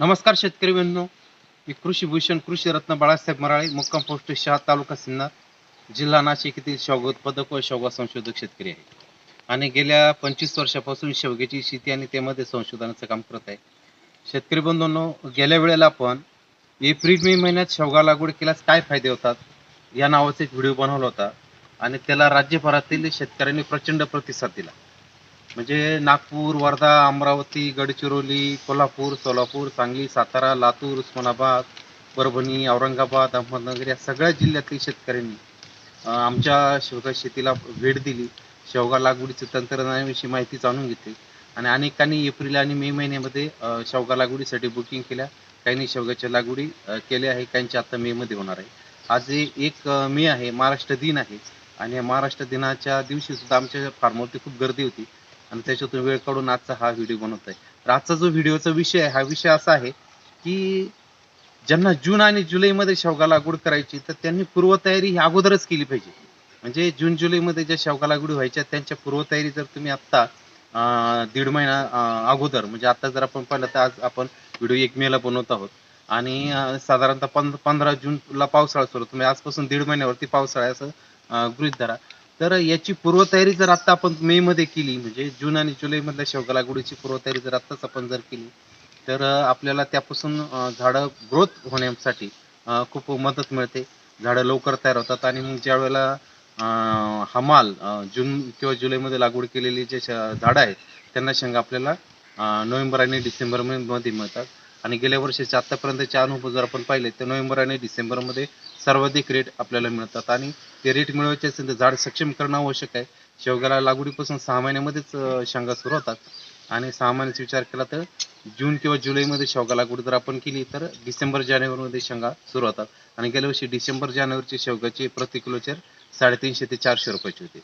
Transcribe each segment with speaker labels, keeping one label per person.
Speaker 1: नमस्कार शेतकरी बंधू. मी कृषी भूषण कृषी रत्न बाळासाहेब मराळे मुक्काम पोस्ट शहा तालुका सिन्नर जिल्हा नाशिक येथील शेवगा उत्पादक व शेवगा संशोधक शेतकरी आहे. आणि गेल्या पंचवीस वर्षापासून शेवग्याची शेती आणि त्यामध्ये संशोधनाचं काम करत आहे. शेतकरी बंधूंनो गेल्या वेळेला आपण एप्रिल मे महिन्यात शेवगा लागवड केल्यास काय फायदे होतात या नावाचा एक व्हिडिओ बनवला होता. आणि त्याला राज्यभरातील शेतकऱ्यांनी प्रचंड प्रतिसाद दिला. म्हणजे नागपूर वर्धा अमरावती गडचिरोली कोल्हापूर सोलापूर सांगली सातारा लातूर उस्मानाबाद परभणी औरंगाबाद अहमदनगर या सगळ्या जिल्ह्यातील शेतकऱ्यांनी आमच्या शेवगा शेतीला भेट दिली. शेवगा लागवडीचं तंत्रज्ञानाविषयी माहिती जाणून घेतली. आणि अनेकांनी एप्रिल आणि मे महिन्यामध्ये शेवगा लागवडीसाठी बुकिंग केल्या. काहींनी शेवगाच्या लागवडी केल्या आहे काहींच्या आता मे मध्ये होणार आहे. आज एक मे आहे महाराष्ट्र दिन आहे. आणि महाराष्ट्र दिनाच्या दिवशी सुद्धा आमच्या फार्मवरती खूप गर्दी होती. आणि त्याच्यातून वेळ काढून आजचा हा व्हिडिओ बनवत आहे. तर आजचा जो व्हिडिओचा विषय आहे हा विषय असा आहे की ज्यांना जून आणि जुलैमध्ये शेवगा लागवड करायची तर त्यांनी पूर्वतयारी ही अगोदरच केली पाहिजे. म्हणजे जून जुलैमध्ये ज्या शेवगा लागवडी व्हायच्या त्यांच्या पूर्वतयारी जर तुम्ही आत्ता दीड महिना अगोदर म्हणजे आता जर आपण पाहिलं तर आज आपण व्हिडिओ एक मेला बनवत आहोत. आणि साधारणतः पंधरा पंधरा जूनला पावसाळा सुरू तुम्ही म्हणजे आजपासून दीड महिन्यावरती पावसाळा असं गृहीत धरा. तर याची पूर्वतयारी जर आता आपण मे मध्ये केली म्हणजे जून आणि जुलै मधल्या शेवगा लागवडीची पूर्वतयारी जर आत्ताच आपण जर केली तर आपल्याला त्यापासून झाडं ग्रोथ होण्यासाठी खूप मदत मिळते. झाडं लवकर तयार होतात आणि मग ज्या वेळेला हा माल जून किंवा जुलैमध्ये लागवड केलेली जे श- झाडं आहेत त्यांना शेंगा आपल्याला नोव्हेंबर आणि डिसेंबरमध्ये मिळतात. आणि गेल्या वर्षीचे आत्तापर्यंतचे अनुभव जर आपण पाहिले तर नोव्हेंबर आणि डिसेंबरमध्ये सर्वाधिक रेट आपल्याला मिळतात. आणि ते रेट मिळवायचे असेल तर झाड सक्षम करणं आवश्यक आहे. शेवग्याला लागवडीपासून सहा महिन्यामध्येच शेंगा सुरू होतात. आणि सहा महिन्याचा विचार केला तर जून किंवा जुलैमध्ये शेवगा लागवड जर आपण केली तर डिसेंबर जानेवारीमध्ये शेंगा सुरू होतात. आणि गेल्या वर्षी डिसेंबर जानेवारीची शेवगाची प्रति किलोचे साडेतीनशे ते चारशे रुपयाची होती.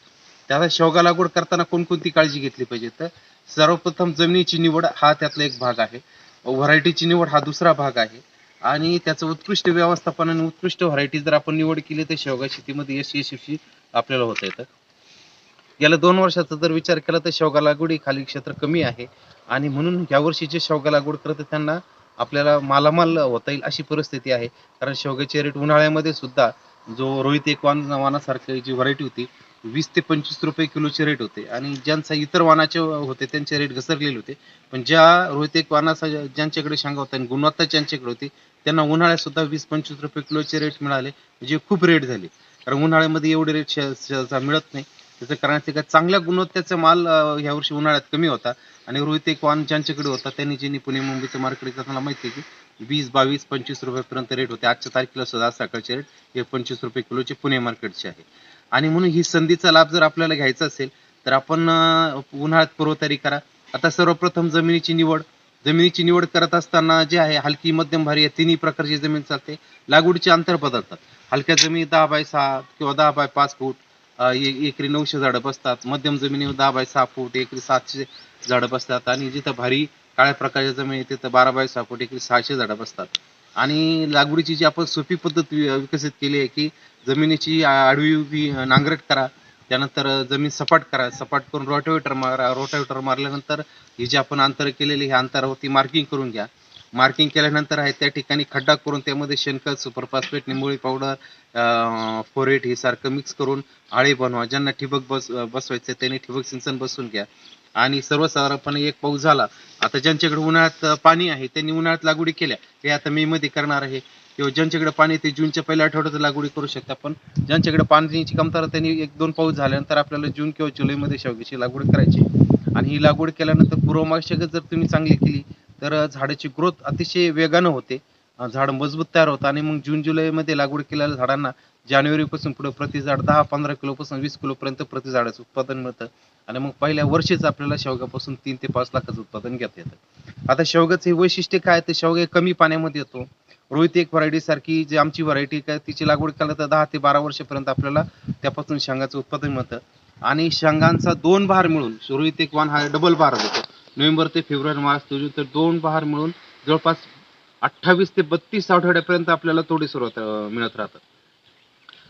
Speaker 1: त्याला शेवगा लागवड करताना कोणकोणती काळजी घेतली पाहिजे? तर सर्वप्रथम जमिनीची निवड हा त्यातला एक भाग आहे. व्हरायटीची निवड हा दुसरा भाग आहे. आणि त्याचं उत्कृष्ट व्यवस्थापन आणि उत्कृष्ट व्हरायटी जर आपण निवड केली तर शेवगा शेतीमध्ये यश यशस्वी आपल्याला होता येतं. गेल्या दोन वर्षाचा जर विचार केला तर शेवगा लागवडी खाली क्षेत्र कमी आहे. आणि म्हणून या वर्षी जे शेवगा लागवड करत त्यांना आपल्याला मालामाल होता येईल अशी परिस्थिती आहे. कारण शेवग्याचे रेट उन्हाळ्यामध्ये सुद्धा जो रोहित एक वाण वानासारखी जी व्हरायटी होती वीस ते पंचवीस रुपये किलोचे रेट होते. आणि ज्यांचा इतर वाणाचे होते त्यांचे रेट घसरलेले होते. पण ज्या रोहित वानाचा ज्यांच्याकडे शांगा होता आणि गुणवत्ता ज्यांच्याकडे होती त्यांना उन्हाळ्यात सुद्धा वीस पंचवीस रुपये किलोचे रेट मिळाले म्हणजे खूप रेट झाले. कारण उन्हाळ्यामध्ये एवढे रेट मिळत नाही. त्याचं कारण ते का चांगल्या गुणवत्तेचा माल ह्या वर्षी उन्हाळ्यात कमी होता. आणि रोहित एक वाण ज्यांच्याकडे होता त्यांनी ज्यांनी पुणे मुंबईचं मार्केट त्यांना माहिती आहे की वीस बावीस पंचवीस रुपयापर्यंत रेट होते. आजच्या तारखेला सुद्धा सकाळचे रेट हे पंचवीस रुपये किलोचे पुणे मार्केटचे आहे. आणि म्हणून ही संधीचा लाभ जर आपल्याला घ्यायचा असेल तर आपण उन्हाळ्यात पूर्वतयारी करा. आता सर्वप्रथम जमिनीची निवड. जमिनीची निवड करत असताना जे आहे हलकी मध्यम भारी या तिन्ही प्रकारची जमीन चालते. लागवडीचे अंतर बदलतात. हलक्या जमिनी दहा बाय सहा किंवा दहा बाय पाच फूट एकरी नऊशे झाडं बसतात. मध्यम जमिनीवर दहा बाय सहा फूट एकरी सातशे झाडं बसतात. आणि जिथं भारी काळ्या प्रकारच्या जमीन तिथं बारा बाय सहा फूट एकवीस सहाशे झाडं बसतात. आणि लागवडीची जी आपण सोपी पद्धत वि- विकसित केली आहे की जमिनीची आ- आडवी उभी नांगरट करा त्यानंतर जमीन सपाट करा सपाट करून रोटावेटर मारा रोटावेटर मारल्यानंतर ही जे आपण अंतर केलेली हे अंतरावरती मार्किंग करून घ्या. मार्किंग केल्यानंतर आहे त्या ठिकाणी खड्डा करून त्यामध्ये शेणखत सुपरफास्फेट निंबोळी पावडर फोरेट हे सारखं मिक्स करून आळे बनवा. ज्यांना ठिबक बस बसवायचं त्यांनी ठिबक सिंचन बसवून घ्या. आणि सर्वसाधारणपणे एक पाऊस झाला. आता ज्यांच्याकडे उन्हाळ्यात पाणी आहे त्यांनी उन्हाळ्यात लागवडी केल्या. हे आता मे मध्ये करणार आहे. किंवा ज्यांच्याकडे पाणी ते जूनच्या पहिल्या आठवड्यात लागवडी करू शकता पण ज्यांच्याकडे पाण्याची कमतरता त्यांनी एक दोन पाऊस झाल्यानंतर आपल्याला जून किंवा जुलैमध्ये शेवग्याची लागवड करायची. आणि ही लागवड केल्यानंतर पूर्वमागशेगत जर तुम्ही चांगली केली तर झाडाची ग्रोथ अतिशय वेगानं होते. झाड मजबूत तयार होतं. आणि मग जून जुलैमध्ये लागवड केलेल्या झाडांना जानेवारीपासून पुढे प्रति झाड दहा पंधरा किलोपासून वीस किलोपर्यंत प्रति झाडाचं उत्पादन मिळतं. आणि मग पहिल्या वर्षीच आपल्याला शेवग्यापासून तीन ते पाच लाखाचं उत्पादन घेता येतं. आता शेवग्याचं हे वैशिष्ट्य काय आहे? तर शेवगा कमी पाण्यामध्ये येतो. रोहित एक व्हरायटी सारखी जी आमची व्हरायटी काय तिची लागवड केलं तर दहा ते बारा वर्षापर्यंत आपल्याला त्यापासून शेंगाचं उत्पादन मिळतं. आणि शेंगांचा दोन बहार मिळून रोहित एक वान हा डबल बहार देतो. नोव्हेंबर ते फेब्रुवारी मार्च तर दोन बहार मिळून जवळपास अठ्ठावीस ते बत्तीस आठवड्यापर्यंत आपल्याला थोडी सुरुवात मिळत राहतात.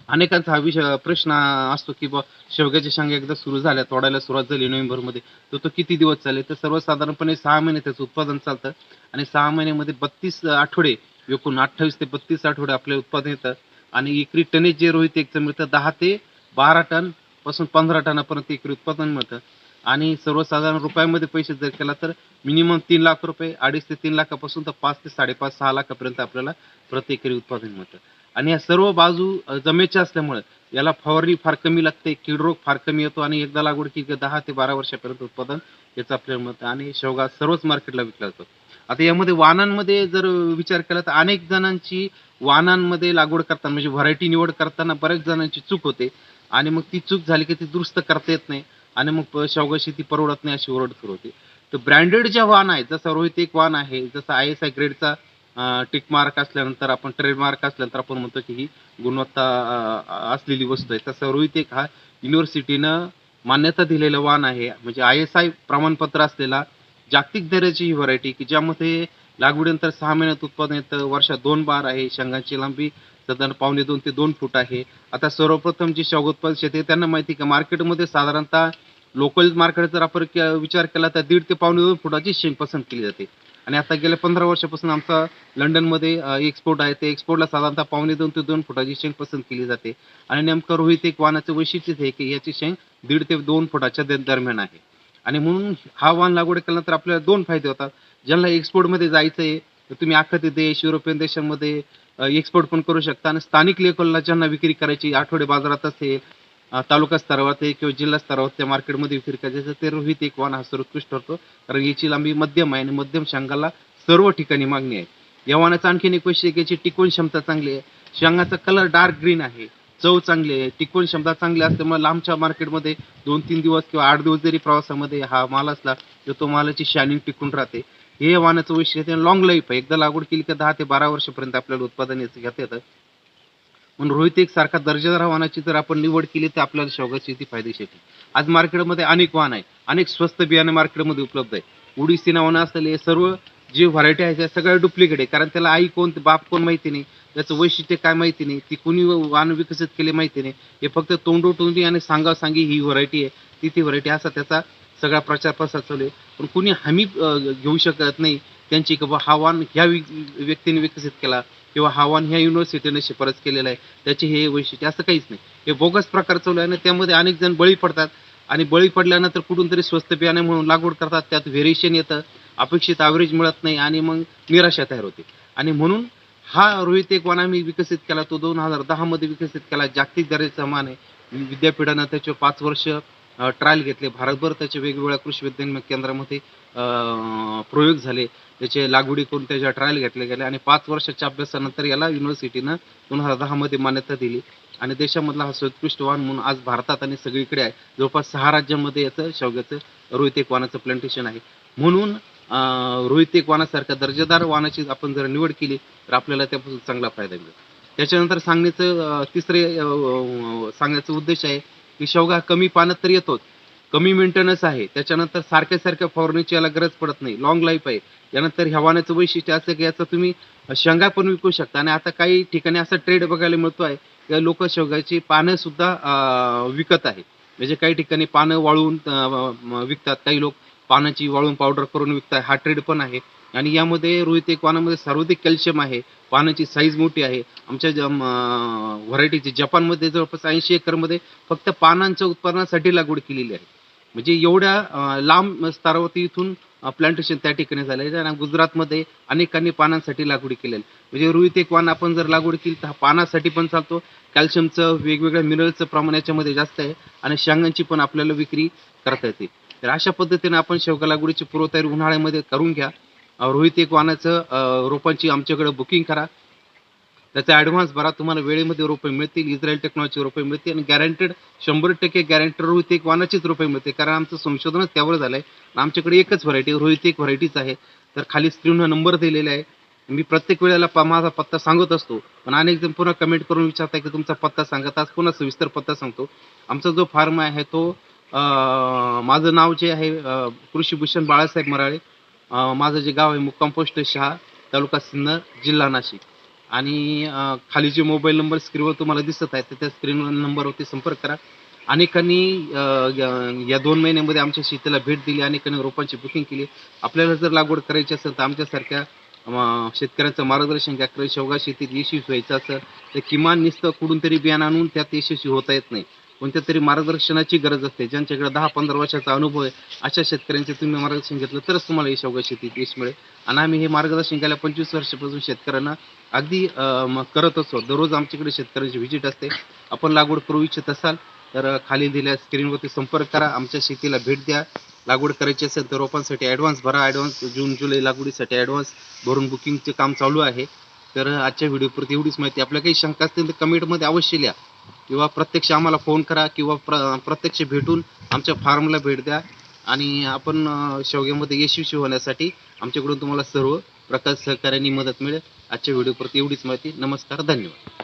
Speaker 1: अनेकांचा हा विषय प्रश्न असतो की बा शेवग्याच्या शेंगा एकदा सुरू झाल्या तोडायला सुरुवात झाली नोव्हेंबरमध्ये. तर तो किती दिवस चालेल? तर सर्वसाधारणपणे सहा महिने त्याचं उत्पादन चालतं. आणि सहा महिन्यामध्ये बत्तीस आठवडे एकूण अठ्ठावीस ते बत्तीस आठवडे आपले उत्पादन येतं. आणि एकरी टनेज जे रोहित एकचं मिळतं दहा ते बारा टनपासून पंधरा टनापर्यंत एकरी उत्पादन मिळतं. आणि सर्वसाधारण रुपयामध्ये पैसे जर केला तर मिनिमम तीन लाख रुपये अडीच ते तीन लाखापासून तर पाच ते साडेपाच सहा लाखापर्यंत आपल्याला प्रत्येकरी उत्पादन मिळतं. आणि या सर्व बाजू जमेच्या असल्यामुळे याला फवारणी फार कमी लागते कीड रोग फार कमी येतो आणि एकदा लागवड की दहा ते बारा वर्षापर्यंत उत्पादन याचं आपल्याला मत आणि शेवगा सर्वच मार्केटला विकला जातो. आता यामध्ये वाहनांमध्ये जर विचार केला तर अनेक जणांची वाहनांमध्ये लागवड करताना म्हणजे व्हरायटी निवड करताना बऱ्याच जणांची चूक होते आणि मग ती चूक झाली की ती दुरुस्त करता येत नाही आणि मग शेवगा शेती परवडत नाही अशी ओरड सुरू होते. तर ब्रँडेड ज्या वाहन आहेत जसं रोहित एक वाहन आहे जसं आय एस आय ग्रेडचा टिक मार्क असल्यानंतर आपण ट्रेडमार्क असल्यानंतर आपण म्हणतो की ही गुणवत्ता असलेली वस्तू आहे. तसं रोहित एक हा युनिव्हर्सिटीनं मान्यता दिलेलं वाहन आहे. म्हणजे आय एस आय प्रमाणपत्र असलेला जागतिक दर्जाची ही व्हरायटी की ज्यामध्ये लागवडीनंतर सहा महिन्यात उत्पादन येतं वर्षात दोन बार आहे शेंगांची लांबी साधारण पावणे दोन ते दोन फूट आहे. आता सर्वप्रथम जी शेवगोत्पादक शेती आहे त्यांना माहिती आहे का मार्केटमध्ये साधारणतः लोकल मार्केट जर आपण विचार केला तर दीड ते पावणे दोन फुटाची शेंग पसंत केली जाते. आणि आता गेल्या पंधरा वर्षापासून आमचा लंडनमध्ये एक्सपोर्ट आहे. ते एक्सपोर्टला साधारणतः पावणे दोन ते दोन फुटाची शेंग पसंत केली जाते. आणि नेमकं रोहित एक वाहनाचं वैशिष्ट्यच आहे की याची शेंग दीड ते दोन फुटाच्या दरम्यान आहे. आणि म्हणून हा वाहन लागवड केल्यानंतर आपल्याला दोन फायदे होतात. ज्यांना एक्सपोर्टमध्ये जायचं आहे तर तुम्ही आखाती देश युरोपियन देशांमध्ये एक्सपोर्ट पण करू शकता. आणि स्थानिक लेवलला ज्यांना विक्री करायची आठवडे बाजारात असेल तालुका स्तरावर ते किंवा जिल्हा स्तरावर त्या मार्केटमध्ये विक्री तर ते रोहित एक वाहन हा सर्वोत्कृष्ट ठरतो. कारण याची लांबी मध्यम आहे आणि मध्यम शांगाला सर्व ठिकाणी मागणी आहे. या वाहनाचा आणखीन एक वैशिष्ट्य याची टिकवून क्षमता चांगली आहे. शांगाचा कलर डार्क ग्रीन आहे. चव चांगली आहे. टिकवण क्षमता चांगली असल्यामुळे लांबच्या मार्केटमध्ये दोन तीन दिवस किंवा आठ दिवस जरी प्रवासामध्ये हा माल असला तर तो मालाची शायनिंग टिकून राहते. हे वाहनाचं वैशिष्ट्य लॉंग लाईफ आहे. एकदा लागवड केली की दहा ते बारा वर्षापर्यंत आपल्याला उत्पादन याचं घेता येतं. म्हणून रोहित एक सारखा दर्जेदार वाहनाची जर आपण निवड केली तर आपल्याला शौकाची शेती फायदेशीर आज मार्केटमध्ये अनेक वाहन आहे अनेक स्वस्त बियाणे मार्केटमध्ये उपलब्ध आहे उडीसी नावानं असलेले हे सर्व जे व्हरायटी आहे त्या सगळ्या डुप्लिकेट आहे कारण त्याला आई कोण बाप कोण माहिती नाही. त्याचं वैशिष्ट्य काय माहिती नाही. ती कुणी वाहन विकसित केले माहिती नाही. हे फक्त तोंडोटोंडी आणि सांगा सांगी ही व्हरायटी आहे. ती ती व्हरायटी असा त्याचा सगळा प्रचार प्रसार चालू आहे. पण कुणी हमी घेऊ शकत नाही. त्यांची की बा हा वाहन ह्या व्यक्तीने विकसित केला. किंवा हवान ह्या युनिव्हर्सिटीने शिफारस केलेलं आहे. त्याचे हे वैशिष्ट्य असं काहीच नाही. हे बोगस प्रकार चालू आहे आणि त्यामध्ये अनेक जण बळी पडतात. आणि बळी पडल्यानंतर कुठून तरी स्वस्त बियाणे म्हणून लागवड करतात. त्यात व्हेरिएशन येतं. अपेक्षित ॲव्हरेज मिळत नाही आणि मग निराशा तयार होते. आणि म्हणून हा रोहित एक वाहन आम्ही विकसित केला. तो दोन हजार दहामध्ये विकसित केला. जागतिक दर्जाचा मान आहे. विद्यापीठानं त्याचे पाच वर्ष ट्रायल घेतले. भारतभर त्याचे वेगवेगळ्या कृषी विज्ञान केंद्रामध्ये प्रयोग झाले. त्याचे लागवडी करून त्याच्या ट्रायल घेतले गेले आणि पाच वर्षाच्या अभ्यासानंतर याला युनिव्हर्सिटीनं दोन हजार दहामध्ये मान्यता दिली. आणि देशामधला हा सर्वोत्कृष्ट वाहन म्हणून आज भारतात आणि सगळीकडे आहे. जवळपास सहा राज्यांमध्ये याचं शेवग्याचं रोहित एक वाहनाचं प्लांटेशन आहे. म्हणून अं, रोहित एक वाहनासारख्या दर्जेदार वाहनाची आपण जर निवड केली तर आपल्याला त्यापासून चांगला फायदा मिळेल. त्याच्यानंतर सांगण्याचं तिसरे सांगण्याचा उद्देश आहे की शेवगा कमी पाण्यात तर येतोच कमी मेंटेनन्स आहे. त्याच्यानंतर सारख्या सारख्या फवारणीची याला गरज पडत नाही. लॉंग लाईफ आहे. यानंतर ह्या वाहनाचं वैशिष्ट्य असं की याचं तुम्ही शेंगा पण विकू शकता. आणि आता काही ठिकाणी असा ट्रेड बघायला मिळतो आहे. की लोक शेवगाची पानं सुद्धा विकत आहे. म्हणजे काही ठिकाणी पानं वाळवून विकतात. काही लोक पानाची वाळून पावडर करून विकतात. हा ट्रेड पण आहे. आणि यामध्ये रोहित एक पानामध्ये सर्वाधिक कॅल्शियम आहे. पानाची साईज मोठी आहे. आमच्या व्हरायटीची जपानमध्ये जवळपास ऐंशी एकरमध्ये फक्त पानांच्या उत्पादनासाठी लागवड केलेली आहे. म्हणजे एवढ्या लांब स्तरावरती इथून प्लांटेशन त्या ठिकाणी झालं आहे. आणि गुजरातमध्ये अनेकांनी पानांसाठी लागवड केलेली आहे. म्हणजे रोहित एक वाण आपण जर लागवड केली तर हा पानासाठी पण चालतो. कॅल्शियमचं वेगवेगळ्या मिनरलचं प्रमाण याच्यामध्ये जास्त आहे. आणि शेंगांची पण आपल्याला विक्री करता येते. तर अशा पद्धतीने आपण शेवगा लागवडीची पूर्वतयारी उन्हाळ्यामध्ये करून घ्या. रोहित एक वाणाचं रोपांची आमच्याकडे बुकिंग करा. त्याचा ॲडव्हान्स भरा तुम्हाला वेळेमध्ये रोपे मिळतील इस्रायल टेक्नॉलॉजी रोपे मिळतील आणि गॅरंटेड शंभर टक्के गॅरंटेड रोहित एक वानाचीच रोपे मिळते कारण आमचं संशोधनच त्यावर झालं आहे आमच्याकडे एकच व्हरायटी रोहित एक व्हरायटीच आहे. तर खाली स्क्रीनवर नंबर दिलेला आहे. मी प्रत्येक वेळेला प- माझा पत्ता सांगत असतो. पण अनेक जण पुन्हा कमेंट करून विचारताय की तुमचा पत्ता सांगत आज पुन्हा सविस्तर पत्ता सांगतो. आमचा जो फार्म आहे तो माझं नाव जे आहे कृषी कृषीभूषण बाळासाहेब मराळे. माझं जे गाव आहे मुक्काम पोस्ट शहा तालुका सिन्नर जिल्हा नाशिक. आणि खाली जे मोबाईल नंबर स्क्रीनवर तुम्हाला दिसत आहे तर त्या स्क्रीन नंबरवरती संपर्क करा. अनेकांनी या- दोन महिन्यामध्ये आमच्या शेतीला भेट दिली अनेकांनी रोपांची बुकिंग केली. आपल्याला जर लागवड करायची असेल तर आमच्यासारख्या शेतकऱ्यांचं मार्गदर्शन घ्या. शेवगा शेतीत यशस्वी व्हायचं असेल तर किमान नुसतं कुठून तरी बियाणं आणून त्यात यशस्वी होता येत नाही. कोणत्या तरी मार्गदर्शनाची गरज असते. ज्यांच्याकडे दहा पंधरा वर्षाचा अनुभव आहे अशा शेतकऱ्यांचे तुम्ही मार्गदर्शन घेतलं तरच तुम्हाला हे शेवगा शेतीत यश मिळेल. आणि आम्ही हे मार्गदर्शन गेल्या पंचवीस वर्षापासून शेतकऱ्यांना अगदी करत असतो दररोज आमच्याकडे शेतकऱ्यांची व्हिजिट असते. आपण लागवड करू इच्छित असाल तर खाली दिल्या स्क्रीनवरती संपर्क करा. आमच्या शेतीला भेट द्या. लागवड करायची असेल तर रोपांसाठी ॲडव्हान्स भरा. ॲडव्हान्स जून जुलै लागवडीसाठी ॲडव्हान्स भरून बुकिंगचे काम चालू आहे. तर आजच्या व्हिडिओपुरती एवढीच माहिती. आपल्या काही शंका असतील तर कमेंटमध्ये अवश्य लिहा. किंवा प्रत्यक्ष आम्हाला फोन करा किंवा प्र प्रत्यक्ष भेटून आमच्या फार्मला भेट द्या. आणि आपण शेवग्यामध्ये यशस्वी होण्यासाठी आमच्याकडून तुम्हाला सर्व प्रकार सहकार्याने मदत मिळेल. आजच्या व्हिडिओप्रती एवढीच माहिती. नमस्कार धन्यवाद.